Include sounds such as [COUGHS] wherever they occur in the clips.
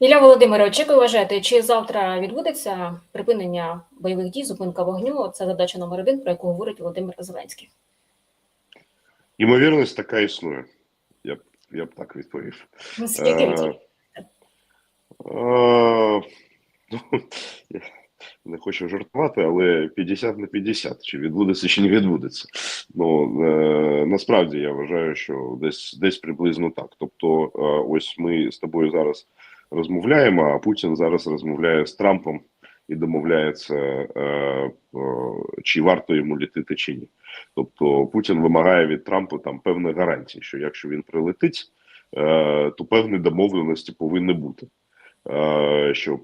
Ілля Володимирович, як ви вважаєте, чи завтра відбудеться припинення бойових дій, зупинка вогню? Це задача номер один, про яку говорить Володимир Зеленський. Ймовірність така існує. Я б, я б так відповів. Скільки Е, відсотків? Е, [LAUGHS] не хочу жартувати, але 50 на 50. Чи відбудеться, чи не відбудеться. Ну е, насправді я вважаю, що десь десь приблизно так. Тобто, е, ось ми з тобою зараз розмовляємо, а Путін зараз розмовляє з Трампом і домовляється, е, е, чи варто йому літити, чи ні. Тобто Путін вимагає від Трампа там певних гарантій, що якщо він прилетить, е, то певні домовленості повинні бути. Щоб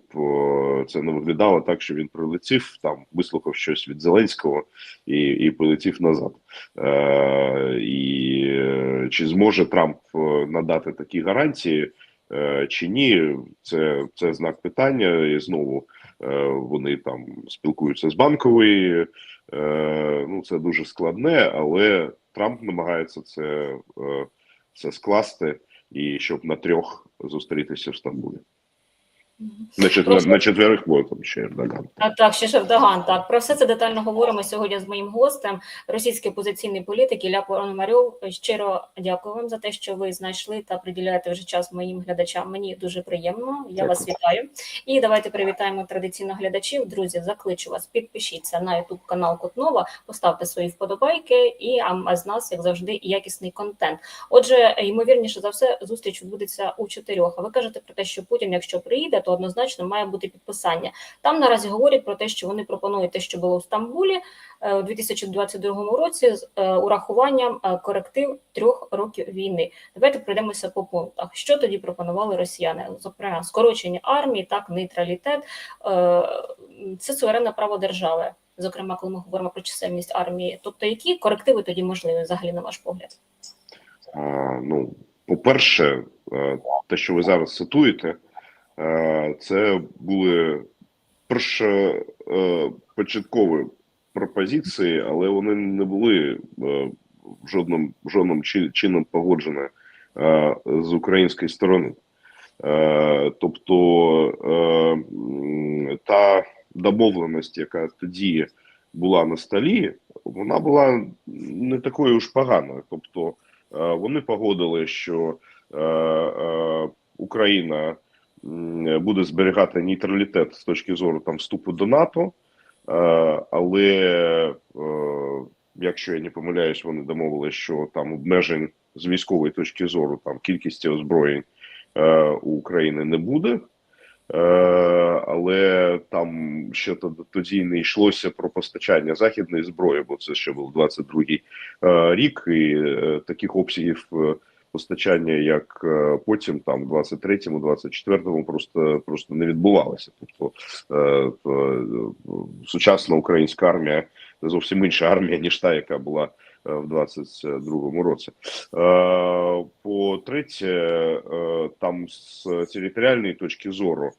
це не виглядало так, що він прилетів, там вислухав щось від Зеленського і і полетів назад. І чи зможе Трамп надати такі гарантії чи ні? Це це знак питання. І знову е, вони там спілкуються з банкової. Е, Ну це дуже складне, але Трамп намагається це, е, це скласти і щоб на трьох зустрітися в Стамбулі. На четвер на четверих там ще Ердоган. А так, ще Шевдоган. Так про все це детально говоримо сьогодні з моїм гостем, російський опозиційний політик Ілля Пономарьов. Щиро дякую вам за те, що ви знайшли та приділяєте вже час моїм глядачам. Мені дуже приємно. Я Дякую. вас вітаю. І давайте привітаємо традиційно глядачів. Друзі, закличу вас, підпишіться на YouTube канал Котнова, поставте свої вподобайки, і а з нас, як завжди, якісний контент. Отже, ймовірніше за все, зустріч відбудеться у чотирьох. А ви кажете про те, що Путін, якщо приїде, то однозначно має бути підписання. Там наразі говорять про те, що вони пропонують те, що було в Стамбулі е, у 2022 році, з е, урахуванням е, коректив трьох років війни. Давайте пройдемося по пунктах. Що тоді пропонували росіяни? Зокрема, скорочення армії, так нейтралітет Е, це суверенне право держави. Зокрема, коли ми говоримо про чисельність армії, тобто які корективи тоді можливі взагалі на ваш погляд? А, ну, по-перше, е, те, що ви зараз цитуєте, е, це були першопочаткові пропозиції, але вони не були е, жодним жодним чи- чином погоджені е, з української сторони. Е, Тобто е, та домовленість, яка тоді була на столі, вона була не такою уж поганою. Тобто е, вони погодили, що е, е, Україна буде зберігати нейтралітет з точки зору там вступу до НАТО, е, але е, якщо я не помиляюсь, вони домовилися, що там обмежень з військової точки зору там кількості озброєнь е, у України не буде. Але там ще тод- тоді не йшлося про постачання західної зброї, бо це ще був 22-й е, рік, і таких обсягів постачання, як е, потім, там, в 23-му, 24-му, просто просто не відбувалося. Тобто е, сучасна українська армія зовсім інша армія, ніж та, яка була е, в 22-му році. По-третє, е, там з територіальної точки зору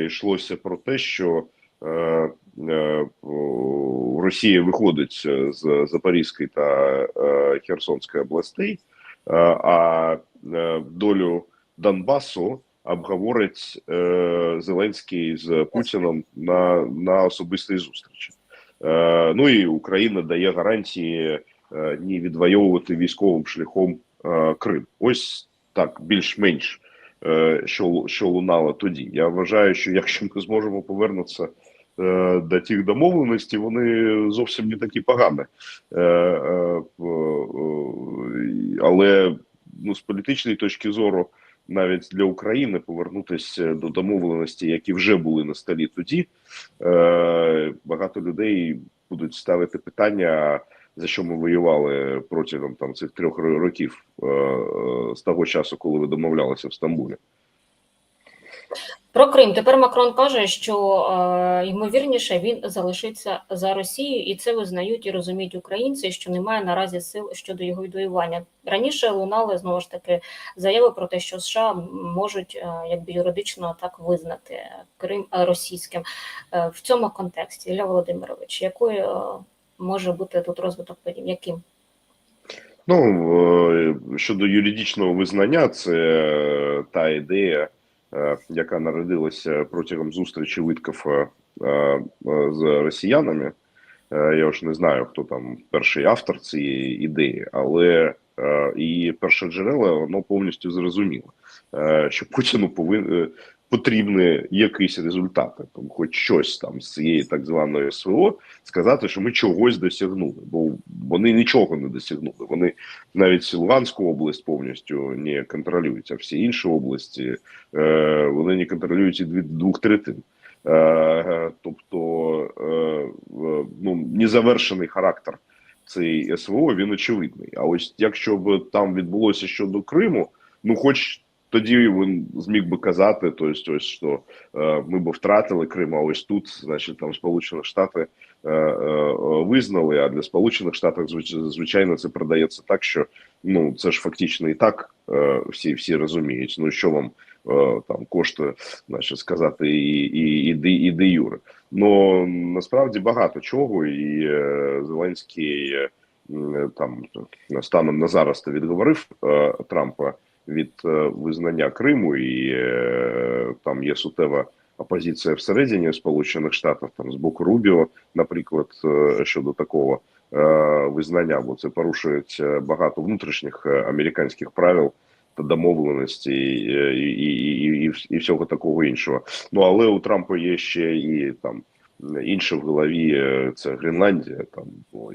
йшлося про те, що Росія виходить з Запорізької та Херсонської областей, а е, долю Донбасу обговорить е, Зеленський з Путіном на, на особистій зустрічі. Е, ну і Україна дає гарантії е, не відвоювати військовим шляхом е, Крим. Ось так, більш-менш е, що, що лунало тоді. Я вважаю, що якщо ми зможемо повернутися е, до тих домовленостей, вони зовсім не такі погані. Е, е, е, але ну, з політичної точки зору, навіть для України повернутися до домовленості, які вже були на столі тоді, е, багато людей будуть ставити питання. За що ми воювали протягом там цих трьох років е, е, з того часу, коли ви домовлялися в Стамбулі? Про Крим тепер Макрон каже, що е, ймовірніше він залишиться за Росією, і це визнають і розуміють українці, що немає наразі сил щодо його відвоювання. Раніше лунали знову ж таки заяви про те, що США можуть е, якби юридично так визнати Крим е, російським Е, в цьому контексті. Ілля Володимирович, якою е, може бути тут розвиток подій? Яким? Ну е, щодо юридичного визнання, це та ідея, е, яка народилася протягом зустрічі Виткофа е, е, з росіянами. Е, Я ж не знаю, хто там перший автор цієї ідеї, але е, і перше джерело воно повністю зрозуміло, е, що Путіну повин, е, потрібні якісь результати, там, хоч щось там з цієї так званої СВО, сказати, що ми чогось досягнули, бо вони нічого не досягнули. Вони навіть Луганську область повністю не контролюють, а всі інші області е, вони не контролюють і дві двох третин. Е, тобто, е, ну незавершений характер цієї СВО він очевидний. А ось якщо б там відбулося щодо Криму, ну хоч тоді він зміг би казати, то есть, ось що е, ми б втратили Крим, а ось тут, значить, там Сполучені Штати е, е, визнали. А для Сполучених Штатів звичайно це продається так, що ну це ж фактично і так е, всі всі розуміють. Ну що вам е, там коштує, значить, сказати і, і, і, де, і де юре. Ну насправді багато чого, і е, Зеленський е, там станом на зараз то відговорив е, Трампа від е, визнання Криму, і е, там є суттєва опозиція всередині Сполучених Штатів, там з боку Рубіо, наприклад, е, щодо такого визнання, бо це порушують е, багато внутрішніх американських правил та домовленостей е, і, і, і, і, і всього такого іншого. Ну але у Трампа є ще і там. Інше в голові це Гренландія, там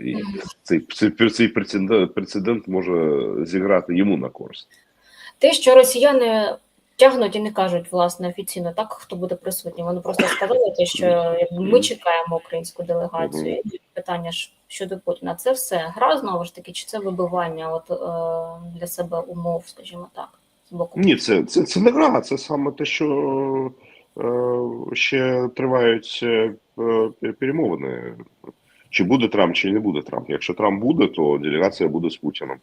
і цей, цей, цей прецедент, прецедент може зіграти йому на користь. Те, що росіяни тягнуть і не кажуть власне офіційно, так хто буде присутній. Вони просто сказали, те, що ми чекаємо українську делегацію. Питання ж щодо Путіна, це все гра знову ж таки, чи це вибивання от е, для себе умов, скажімо так, з боку Ні, це, це, це не гра, це саме те, що е, ще тривають е, перемовини. Чи буде Трамп, чи не буде Трамп. Якщо Трамп буде, то делегація буде з Путіним.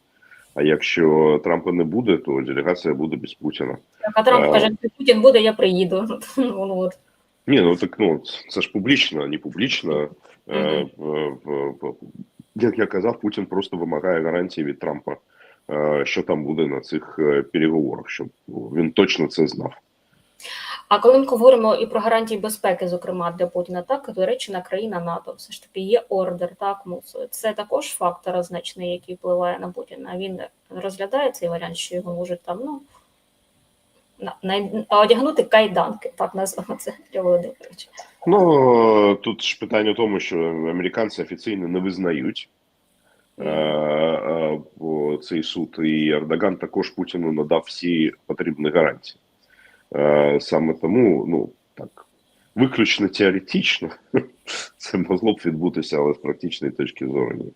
А якщо Трампа не буде, то делегація буде без Путіна. а Трамп Е. каже, що Путін буде, я приїду. [LAUGHS] Ну, от. Ні, ну так ну це ж публічно, не публічно. Е, як я казав, Путін просто вимагає гарантії від Трампа, е, що там буде на цих переговорах, щоб ну, він точно це знав. А коли ми говоримо і про гарантії безпеки, зокрема для Путіна, так до речі, на країна НАТО все ж таки є ордер, так МУС. Це також фактор значний, який впливає на Путіна. Він розглядає цей варіант, що його можуть там ну на, одягнути кайданки, так назвемо це для Володимировича. Ну тут ж питання в тому, що американці офіційно не визнають е, е, цей суд, і Ердоган також Путіну надав всі потрібні гарантії. Е, саме тому, ну так, виключно теоретично [LAUGHS] це могло б відбутися, але з практичної точки зору ні.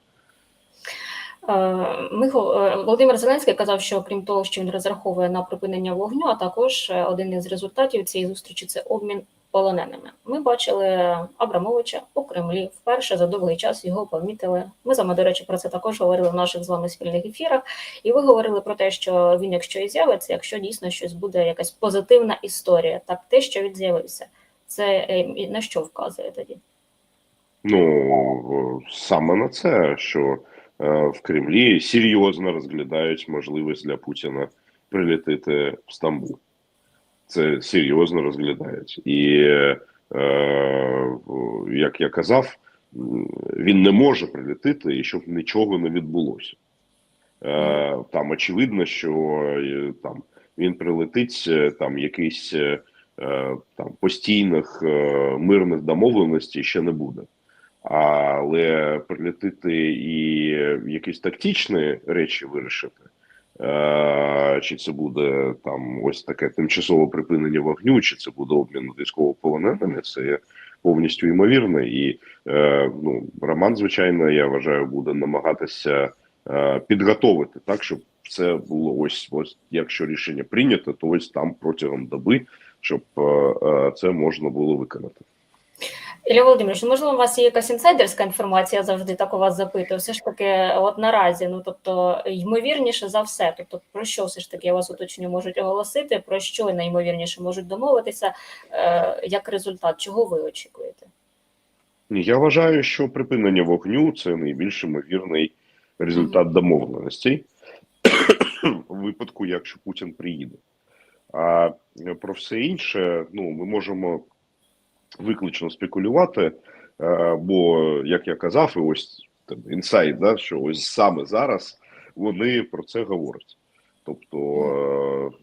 Е, е, Володимир Зеленський казав, що крім того, що він розраховує на припинення вогню, а також е, один із результатів цієї зустрічі це обмін полоненими. Ми бачили Абрамовича у Кремлі. Вперше за довгий час його помітили. Ми з вами, до речі, про це також говорили в наших з вами спільних ефірах. І ви говорили про те, що він, якщо і з'явиться, якщо дійсно щось буде якась позитивна історія, так те, що він з'явився, це на що вказує тоді? Ну саме на це, що в Кремлі серйозно розглядають можливість для Путіна прилетіти в Стамбул. Це серйозно розглядають. І е, як я казав, він не може прилетіти і щоб нічого не відбулося. Е, там очевидно, що е, там він прилетить, е, там якийсь е, е, там постійних е, мирних домовленостей ще не буде. Але прилетити і якісь тактичні речі вирішити, е, чи це буде там ось таке тимчасове припинення вогню, чи це буде обмін військовополоненими, це повністю ймовірно. І е, ну, Роман, звичайно, я вважаю, буде намагатися е, підготовити так, щоб це було ось ось якщо рішення прийнято, то ось там протягом доби, щоб це можна було виконати. Ілля Володимирович, ну, можливо, у вас є якась інсайдерська інформація, я завжди так у вас запитую. Все ж таки, от наразі, ну тобто, ймовірніше за все, тобто про що все ж таки я вас уточню, можуть оголосити, про що найімовірніше можуть домовитися, е, як результат, чого ви очікуєте? Я вважаю, що припинення вогню це найбільш ймовірний результат домовленостей у випадку, якщо Путін приїде. А про все інше, ну ми можемо виключно спекулювати. Е, Бо, як я казав, і ось там інсайт, да, що ось саме зараз вони про це говорять. Тобто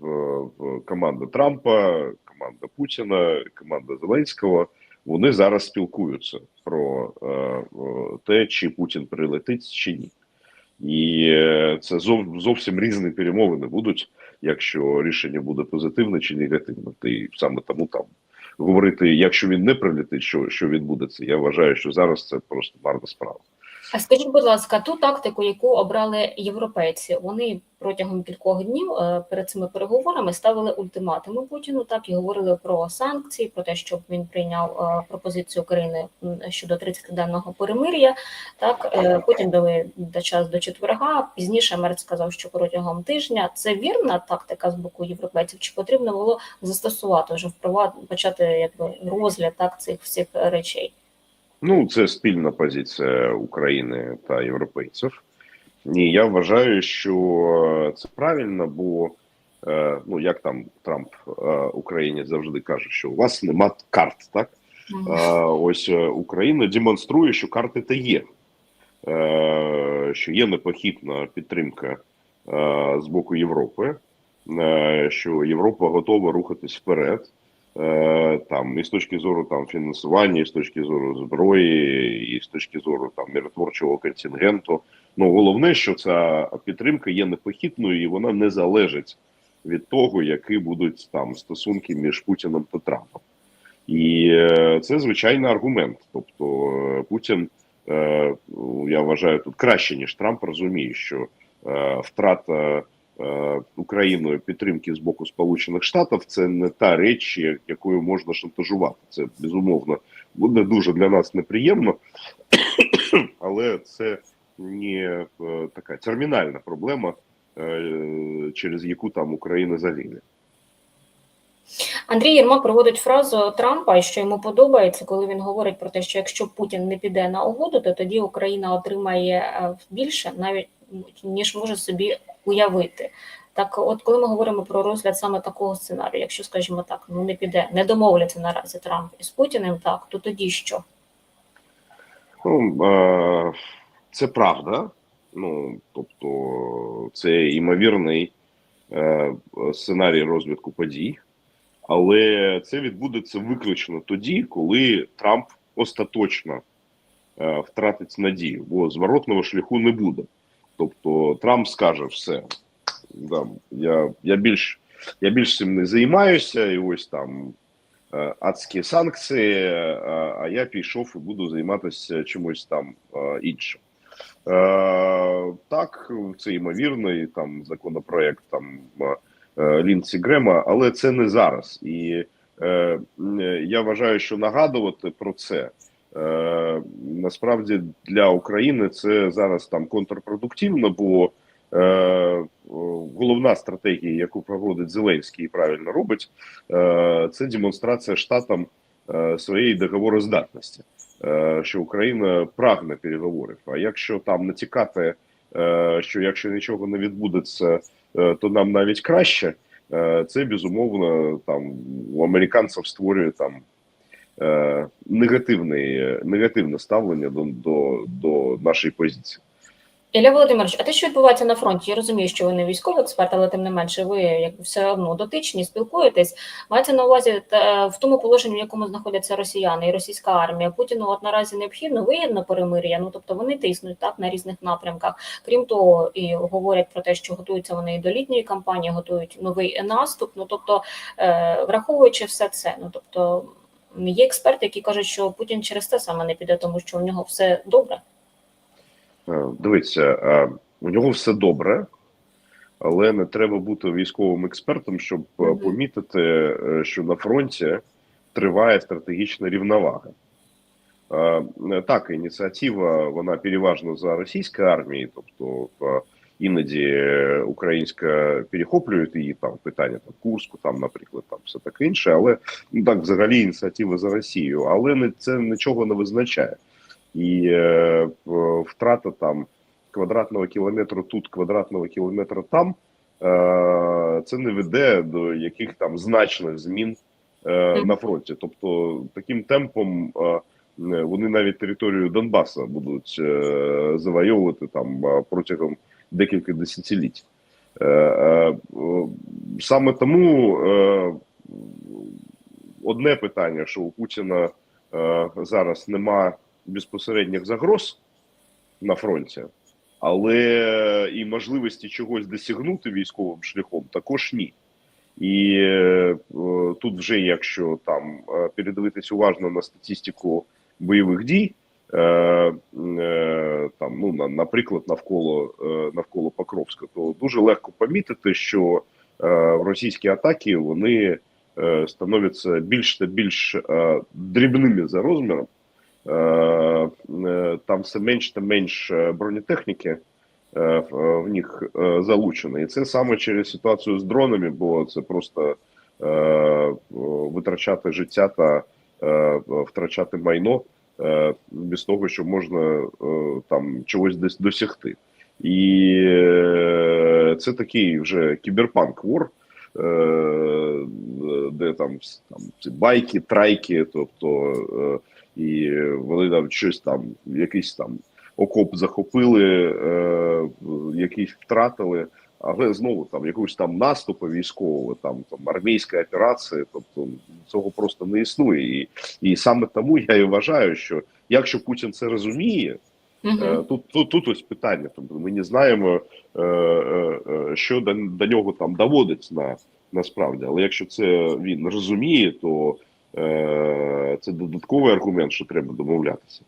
е, команда Трампа, команда Путіна, команда Зеленського вони зараз спілкуються про е, те, чи Путін прилетить чи ні. І це зовсім різні перемовини будуть, якщо рішення буде позитивне чи негативне. Й саме тому там говорити, якщо він не прилетить, що, що відбудеться, я вважаю, що зараз це просто марна справа. Скажіть, будь ласка, ту тактику, яку обрали європейці, вони протягом кількох днів е, перед цими переговорами ставили ультиматуми Путіну, так і говорили про санкції, про те, щоб він прийняв е, пропозицію України щодо 30-денного перемир'я. Так е, потім дали час до четверга. Пізніше Мерц сказав, що протягом тижня це вірна тактика з боку європейців. Чи потрібно було застосувати вже впровад почати якби розгляд так цих всіх речей? Ну, це спільна позиція України та європейців. І я вважаю, що це правильно, бо е, ну як там Трамп е, Україні завжди каже, що у вас нема карт, так? Е, ось е, Україна демонструє, що карти та є, Е, що є непохитна підтримка е, з боку Європи, е, що Європа готова рухатись вперед. Е, Там і з точки зору там фінансування, і з точки зору зброї, і з точки зору там миротворчого контингенту. Ну головне, що ця підтримка є непохитною, і вона не залежить від того, які будуть там стосунки між Путіним та Трампом. І е, це звичайний аргумент. Тобто е, Путін, я вважаю, тут краще ніж Трамп розуміє, що втрата Україною підтримки з боку Сполучених Штатів це не та реч, я- якою можна шантажувати. Це безумовно буде дуже для нас неприємно, [COUGHS] але це не е, така термінальна проблема, е, через яку там Україна загине. Андрій Єрмак проводить фразу Трампа, що йому подобається, коли він говорить про те, що якщо Путін не піде на угоду, то тоді Україна отримає е, більше, навіть ніж може собі уявити. Так, от коли ми говоримо про розгляд саме такого сценарію, якщо, скажімо так, ну не піде, не домовляться наразі Трамп із Путіним, так то тоді що? Ну, е, це правда. Ну, тобто, це ймовірний е, сценарій розвитку подій, але це відбудеться виключно тоді, коли Трамп остаточно е, втратить надію, бо зворотного шляху не буде. Тобто Трамп скаже все. Да, я, я більш я більш цим не займаюся, і ось там е, адські санкції, е, а я пішов і буду займатися чимось там е, іншим. Так, це ймовірно, і там законопроект там Лінці Грема, але це не зараз. І я вважаю, що нагадувати про це е, насправді для України це зараз там контрпродуктивно, бо е, головна стратегія, яку проводить Зеленський і правильно робить, е, це демонстрація штатам своєї договороздатності, е, що Україна прагне переговорів. А якщо там натякати, е, що якщо нічого не відбудеться, то нам навіть краще. Це безумовно там у американців створює там е, негативне, негативне ставлення до, до, до нашої позиції. Ілля Володимирович, а те, що відбувається на фронті, я розумію, що ви не військовий експерт, але тим не менше, ви якби все одно дотичні, спілкуєтесь. Мається на увазі та, в тому положенні, в якому знаходяться росіяни і російська армія. Путіну от наразі необхідно вигідно перемир'я. Ну тобто вони тиснуть так на різних напрямках. Крім того, і говорять про те, що готуються вони і до літньої кампанії, готують новий наступ. Ну тобто, е, враховуючи все це, ну тобто. Є експерти, які кажуть, що Путін через це саме не піде, тому що у нього все добре. Е, Дивіться, е, у нього все добре, але не треба бути військовим експертом, щоб Мгм. помітити, що на фронті триває стратегічна рівновага. Так, ініціатива вона переважно за російською армією, тобто іноді е, українська перехоплює її там питання там Курську, там, наприклад, там все таке інше, але ну так взагалі ініціатива за Росією, але не це нічого не визначає. І е, втрата там квадратного кілометру тут, квадратного кілометра там, е, це не веде до яких там значних змін е, на фронті. Тобто, таким темпом е, вони навіть територію Донбаса будуть е, завойовувати там протягом декількох десятиліть. Е, е, е, Саме тому одне питання, що у Путіна зараз нема безпосередніх загроз на фронті, але і можливості чогось досягнути військовим шляхом також ні. І тут вже, якщо там передивитись уважно на статистику бойових дій, там, ну, наприклад, навколо, е, навколо Покровська, то дуже легко помітити, що е, російські атаки вони е, становляться більш та більш е, дрібними за розміром. Е, е, там все менш та менш е, бронетехніки е, в, них е, залучено. І це саме через ситуацію з дронами, бо це просто е, витрачати життя та е, втрачати майно е, без того, що можна е, там чогось десь досягти. І е, це такий вже кіберпанк вор, е, де там, там ці байки, трайки, тобто і вони там щось там, якийсь там окоп захопили, якийсь втратили, але знову там якогось там наступу військового, там там армійська операція, тобто цього просто не існує. І, і саме тому я і вважаю, що якщо Путін це розуміє. Мгм. Е, Тут, тут, тут ось питання. Тобто ми не знаємо, е, е, що до, до нього там доводиться на, насправді. Але якщо це він розуміє, то це додатковий аргумент, що треба домовлятися.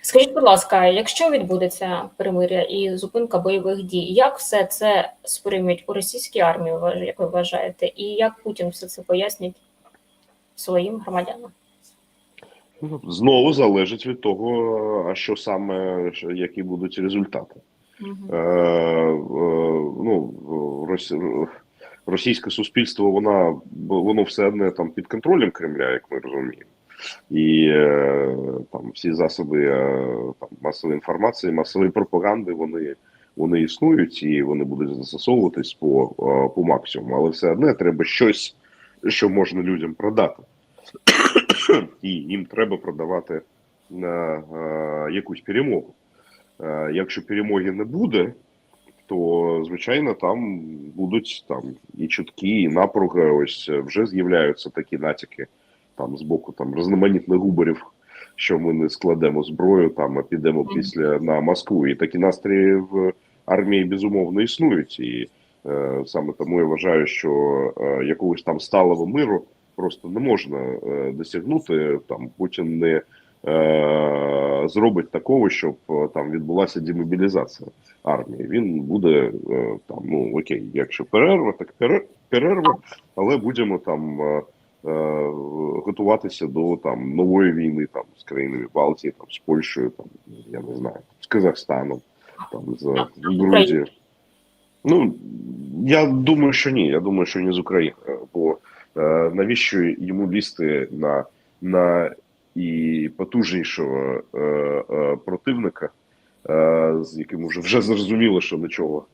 Скажіть, будь ласка, якщо відбудеться перемиря і зупинка бойових дій, як все це сприймуть у російській армії, як ви вважаєте, і як Путін все це пояснить своїм громадянам? Знову залежить від того, а що саме які будуть результати. Мгм. Е, е, ну, рос- російське суспільство, вона воно все одне там під контролем Кремля, як ми розуміємо. І е, там всі засоби е, там, масової інформації, масової пропаганди, вони, вони існують і вони будуть застосовуватись по, е, по максимуму. Але все одне треба щось, що можна людям продати. [COUGHS] І їм треба продавати на якусь перемогу. Якщо перемоги не буде, то звичайно там будуть там і чутки, і напруги. Ось вже з'являються такі натяки там з боку там різноманітних губерів, що ми не складемо зброю, там а підемо після на Москву. І такі настрої в армії безумовно існують. І е, саме тому я вважаю, що е, якогось там сталого миру просто не можна е, досягнути. Там Путін не е, зробить такого, щоб е, там відбулася демобілізація армії. Він буде е, там, ну окей, якщо перерва, так перерва, але будемо там е, готуватися до там нової війни там з країнами Балтії, там з Польщею, там я не знаю, з Казахстаном, там з Грузією. Ну я думаю, що ні. Я думаю, що не з України, бо е, навіщо йому лізти на, на і потужнішого е, е, противника, е, з яким вже вже зрозуміло, що нічого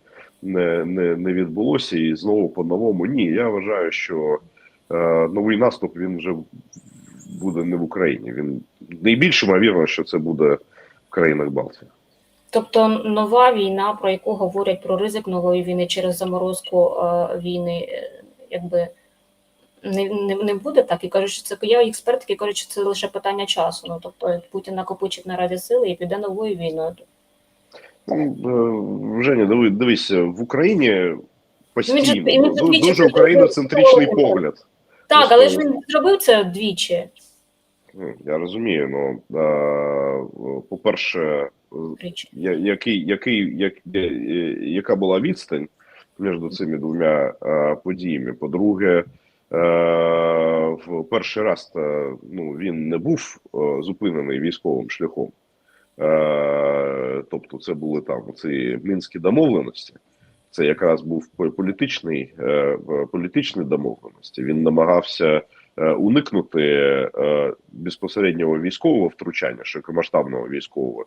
не, не, не відбулося, і знову по-новому. Ні, я вважаю, що е, новий наступ він вже буде не в Україні. Він найбільш ймовірно, що це буде в країнах Балтії. Тобто нова війна, про яку говорять про ризик нової війни через заморозку е, війни, е, якби не, не, не буде так. І кажуть, що це є експерти, які кажуть, що це лише питання часу. Ну тобто Путін накопичить наразі сили і піде новою війною. Ну, е, Женя, диви, дивись, в Україні постійно дуже це україноцентричний погляд. Так, але ж він зробив це двічі. Ну, Я розумію, ну по-перше, який, який, як, е, яка була відстань між цими двома подіями? По-друге, в перший раз ну, він не був зупинений військовим шляхом. Тобто, це були там ці мінські домовленості. Це якраз був по- політичний е, політичні домовленості. Він намагався е, уникнути е, безпосереднього військового втручання, широкомасштабного військового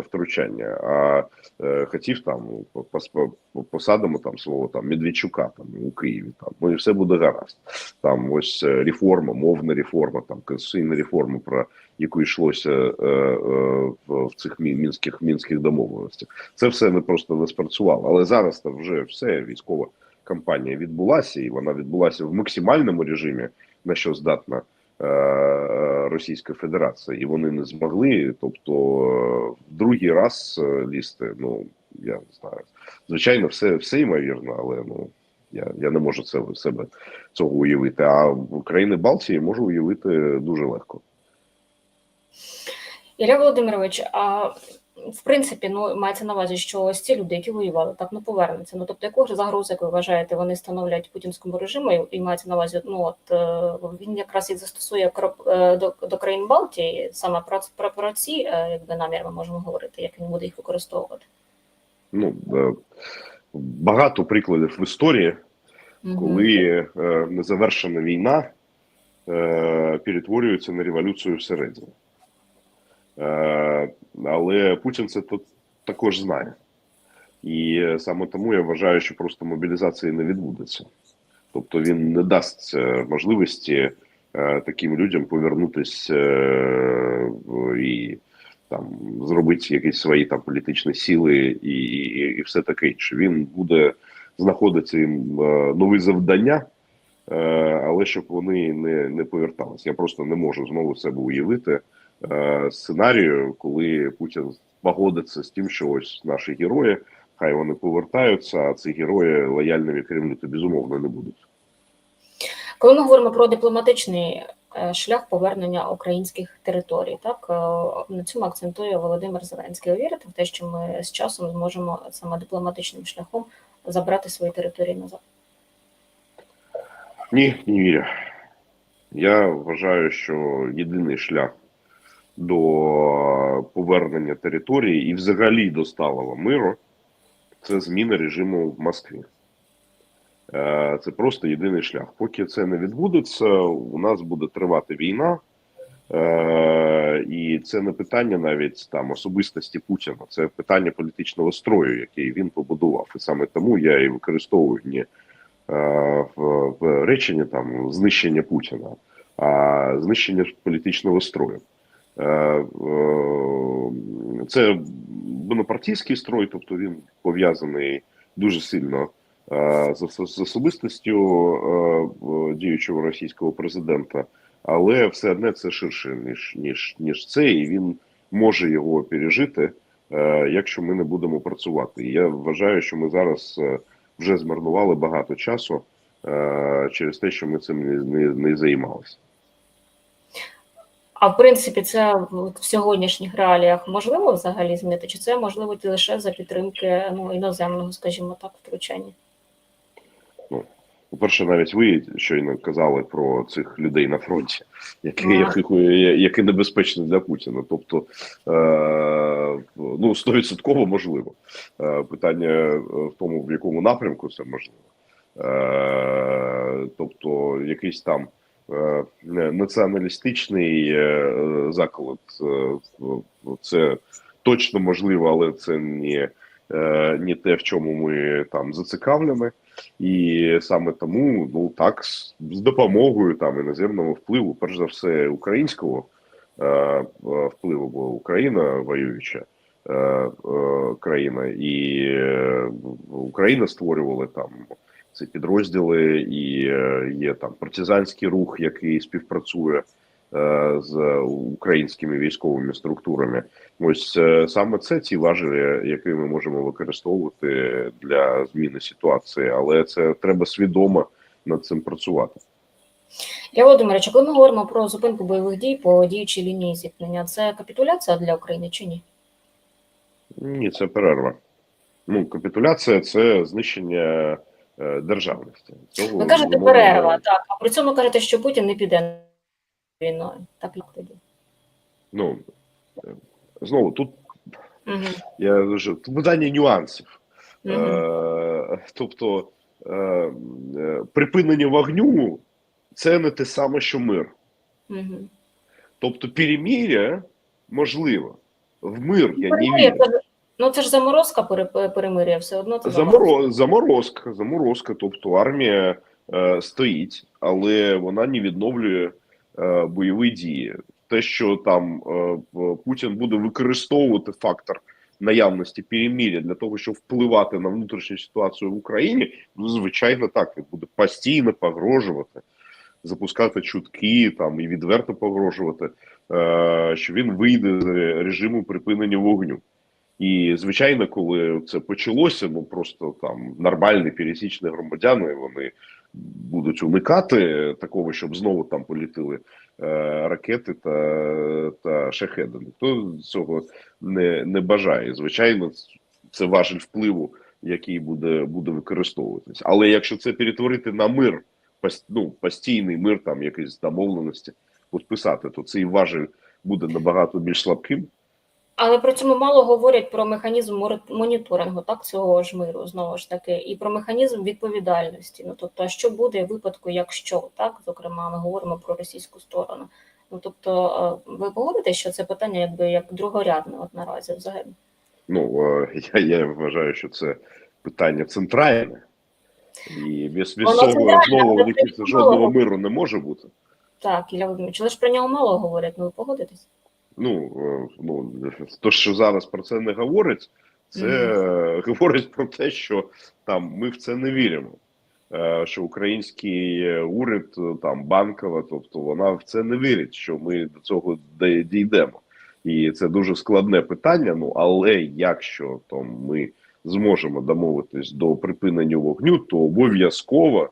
втручання, а е, хотів там по- по- по- посадимо там свого там Медведчука там у Києві. Там ну і все буде гаразд. Там ось е, реформа, мовна реформа, там конституційна реформа, про яку йшлося е, е, в цих мінських мінських домовленостях. Це все не просто не спрацювало. Але зараз там вже все військова кампанія відбулася, і вона відбулася в максимальному режимі, на що здатна е, Федерації, і вони не змогли. Тобто, е, в другий раз е, лізти, ну я не знаю. Звичайно, все, все ймовірно, але ну. Я, я не можу це себе цього уявити. А в країни Балтії можу уявити дуже легко. Ілля Володимирович, а в принципі, ну мається на увазі, що ось ці люди, які воювали, так не повернуться. Ну тобто, яку ж загрозу, як ви вважаєте, вони становлять путінському режиму, і- і мається на увазі, ну от е, він якраз їх застосує кроп- е, до, до країн Балтії, саме про, про, про ці е, якби намір ми можемо говорити, як він буде їх використовувати. Ну багато прикладів в історії, коли незавершена війна перетворюється на революцію всередині. Е, але Путін це то, також знає. І саме тому я вважаю, що просто мобілізації не відбудеться. Тобто він не дасть е, можливості е, таким людям повернутися і там зробити якісь свої там політичні сили і, і, і все таке інше. Він буде знаходити їм нові завдання, але щоб вони не, не поверталися. Я просто не можу знову себе уявити е, сценарію, коли Путін погодиться з тим, що ось наші герої, хай вони повертаються, а ці герої лояльними Кремлю то безумовно не будуть. Коли ми говоримо про дипломатичний е, шлях повернення українських територій, так е, на цьому акцентує Володимир Зеленський. Ви вірите в те, що ми з часом зможемо саме дипломатичним шляхом забрати свої території назад? Ні, не вірю. Я вважаю, що єдиний шлях до повернення території і взагалі до сталого миру це зміна режиму в Москві. Е, Це просто єдиний шлях. Поки це не відбудеться, у нас буде тривати війна. Е, І це не питання навіть там особистості Путіна, це питання політичного строю, який він побудував. І саме тому я і використовую не реченні там знищення Путіна, а знищення політичного строю. Е, е, Це бонапартійський строй, тобто він пов'язаний дуже сильно е, з, ос- з особистістю діючого російського президента, але все одне це ширше ніж ніж ніж це, і він може його пережити, якщо ми не будемо працювати. Я вважаю, що ми зараз вже змарнували багато часу через те, що ми цим не, не, не займалися. А в принципі, це в сьогоднішніх реаліях можливо взагалі змінити? Чи це можливо лише за підтримки ну, іноземного, скажімо так, втручання? По-перше, навіть ви щойно казали про цих людей на фронті, які, Ага. яких, які небезпечні для Путіна. Тобто, е, ну, стовідсотково можливо. Е, питання в тому, в якому напрямку це можливо. Е, тобто, якийсь там е, націоналістичний е, заклад, е, це точно можливо, але це не, е, не те, в чому ми там зацікавлені. І саме тому, ну так, з, допомогою там іноземного впливу, перш за все, українського е, е, впливу, бо Україна воююча е, е, країна, і е, Україна створювала там ці підрозділи, і е, є там партизанський рух, який співпрацює е, з українськими військовими структурами. Ось е, саме це ті важелі, які ми можемо використовувати для зміни ситуації, але це треба свідомо над цим працювати. Я Володимирович, коли ми говоримо про зупинку бойових дій по діючій лінії зіткнення, це капітуляція для України чи ні? Ні, це перерва. Ну, капітуляція це знищення державності. Цього Ви кажете воно- перерва, так, а при цьому кажете, що Путін не піде війною. Так як тоді? Ну е, знову тут Угу. я вже питання нюансів. Угу. Е, тобто е, е, припинення вогню це не те саме, що мир. Угу. Тобто переміря можливо, в мир я не вірю. Ну це ж заморозка пере- перемир'я, все одно це Заморо... Заморозка, заморозка. Тобто армія е, стоїть, але вона не відновлює е, бойові дії. Те, що там е, Путін буде використовувати фактор наявності перемир'я для того, щоб впливати на внутрішню ситуацію в Україні, ну звичайно, так він буде постійно погрожувати, запускати чутки там і відверто погрожувати, е, що він вийде з режиму припинення вогню. І звичайно, коли це почалося, ну просто там нормальні пересічні громадяни вони будуть уникати такого, щоб знову там політили е, ракети та, та шахеди. Ніхто цього не, не бажає. Звичайно, це важель впливу, який буде, буде використовуватись. Але якщо це перетворити на мир, ну, постійний мир, там якісь домовленості підписати, то цей важель буде набагато більш слабким. Але при цьому мало говорять про механізм моніторингу, так цього ж миру знову ж таки, і про механізм відповідальності. Ну тобто, а що буде в випадку, якщо так, зокрема, ми говоримо про російську сторону. Ну тобто, е, ви погодитесь, що це питання якби як другорядне от наразі взагалі? Ну е, я, я вважаю, що це питання центральне, і без, цього знову жодного миру не може бути. Так, Ілля Володимирович, але ж про нього мало говорять. Ну ви погодитесь? Ну, е, ну то, що зараз про це не говорить, це е, [LAUGHS] говорить про те, що там ми в це не віримо. Е, Що український е, уряд, там банкова, тобто вона в це не вірить, що ми до цього дійдемо. І це дуже складне питання. Ну але якщо то ми зможемо домовитись до припинення вогню, то обов'язково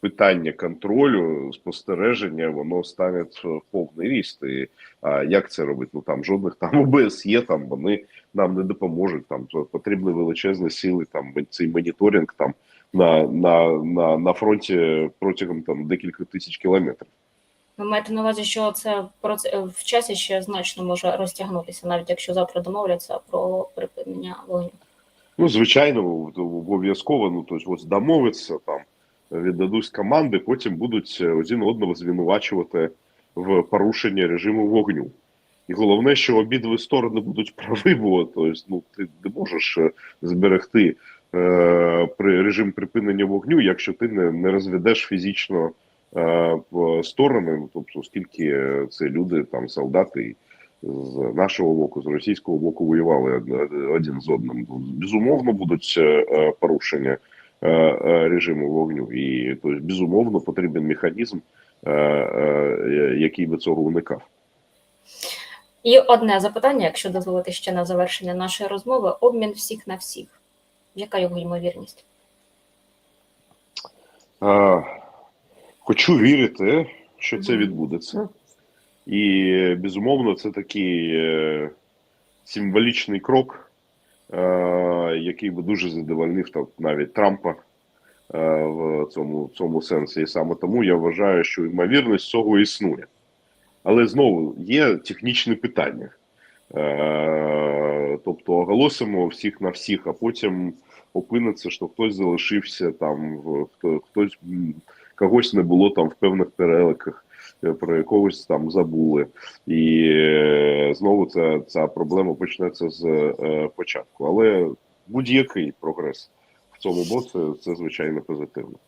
питання контролю, спостереження, воно стане в повний ріст. І а як це робити? Ну там жодних там ОБС є, там вони нам не допоможуть. Там потрібні величезні сили. Там цей моніторинг там на, на, на, на фронті протягом там декілька тисяч кілометрів. Ви маєте на увазі, що це проц- в часі ще значно може розтягнутися, навіть якщо завтра домовляться про припинення вогню. Ну, звичайно, обов'язково. Ну тобто, ось домовиться там, віддадуть команди, потім будуть один одного звинувачувати в порушенні режиму вогню. І головне, що обидві сторони будуть праві, бо тобто, ну, ти не можеш е, зберегти е, при режим припинення вогню, якщо ти не, не розведеш фізично е, сторони, ну, тобто, оскільки це люди, там солдати з нашого боку, з російського боку воювали од- один з одним. Безумовно, будуть е, е, порушення е, е, режиму вогню, і тобто, безумовно потрібен механізм, е, е, який би цього уникав. І одне запитання, якщо дозволити ще на завершення нашої розмови: обмін всіх на всіх. Яка його ймовірність? Е, Хочу вірити, що це відбудеться. І безумовно, це такий символічний крок, який би дуже задовольнив там, навіть Трампа е, в цьому, цьому сенсі. І саме тому я вважаю, що ймовірність цього існує. Але знову є технічні питання. Е, тобто оголосимо всіх на всіх, а потім опиниться, що хтось залишився там, в- хто, хтось когось не було там в певних переликах, е, про якогось там забули. І е, знову ця, ця проблема почнеться з е, початку. Але будь-який прогрес в цьому боці це звичайно позитивно.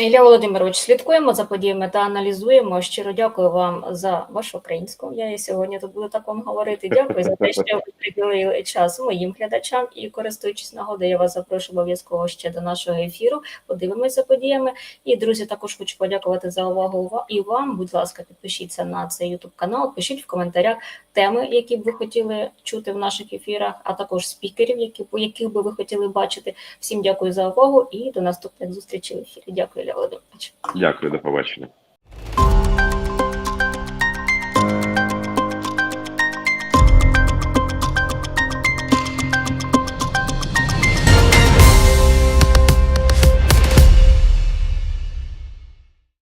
Ілля Володимирович, слідкуємо за подіями та аналізуємо. Щиро дякую вам за вашу українську. Я і сьогодні тут буду так вам говорити. Дякую за те, що ви приділили час моїм глядачам. І користуючись нагодою, я вас запрошую обов'язково ще до нашого ефіру. Подивимось за подіями. І друзі, також хочу подякувати за увагу і вам. Будь ласка, підпишіться на цей YouTube канал. Пишіть в коментарях теми, які б ви хотіли чути в наших ефірах, а також спікерів, які яких би ви хотіли бачити. Всім дякую за увагу і до наступних зустрічей в ефірі. Дякую, Ілля Володимирович. Дякую, до побачення.